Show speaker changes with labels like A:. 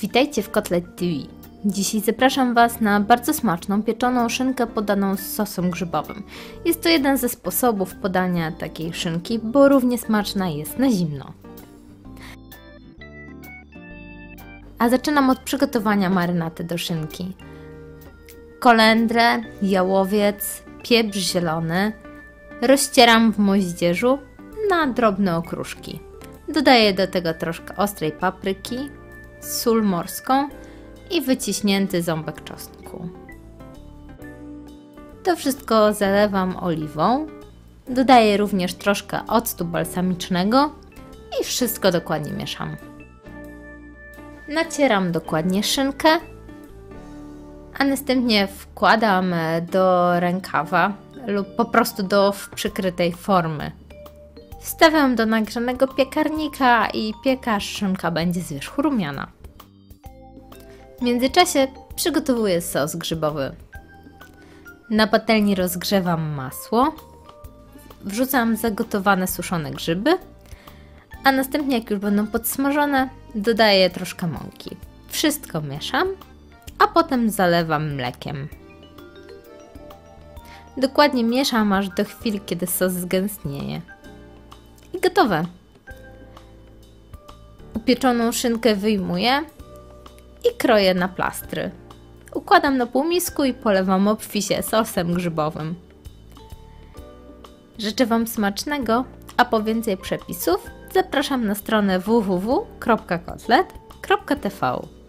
A: Witajcie w Kotlet TV. Dzisiaj zapraszam Was na bardzo smaczną pieczoną szynkę podaną z sosem grzybowym. Jest to jeden ze sposobów podania takiej szynki, bo równie smaczna jest na zimno. A zaczynam od przygotowania marynaty do szynki. Kolendrę, jałowiec, pieprz zielony rozcieram w moździerzu na drobne okruszki. Dodaję do tego troszkę ostrej papryki, sól morską i wyciśnięty ząbek czosnku. To wszystko zalewam oliwą. Dodaję również troszkę octu balsamicznego i wszystko dokładnie mieszam. Nacieram dokładnie szynkę, a następnie wkładam do rękawa lub po prostu do przykrytej formy. Wstawiam do nagrzanego piekarnika i piekarz szynka będzie z wierzchu rumiana. W międzyczasie przygotowuję sos grzybowy. Na patelni rozgrzewam masło, wrzucam zagotowane suszone grzyby, a następnie jak już będą podsmażone, dodaję troszkę mąki. Wszystko mieszam, a potem zalewam mlekiem. Dokładnie mieszam aż do chwili, kiedy sos zgęstnieje. Gotowe. Upieczoną szynkę wyjmuję i kroję na plastry. Układam na półmisku i polewam obficie sosem grzybowym. Życzę Wam smacznego, a po więcej przepisów zapraszam na stronę www.kotlet.tv.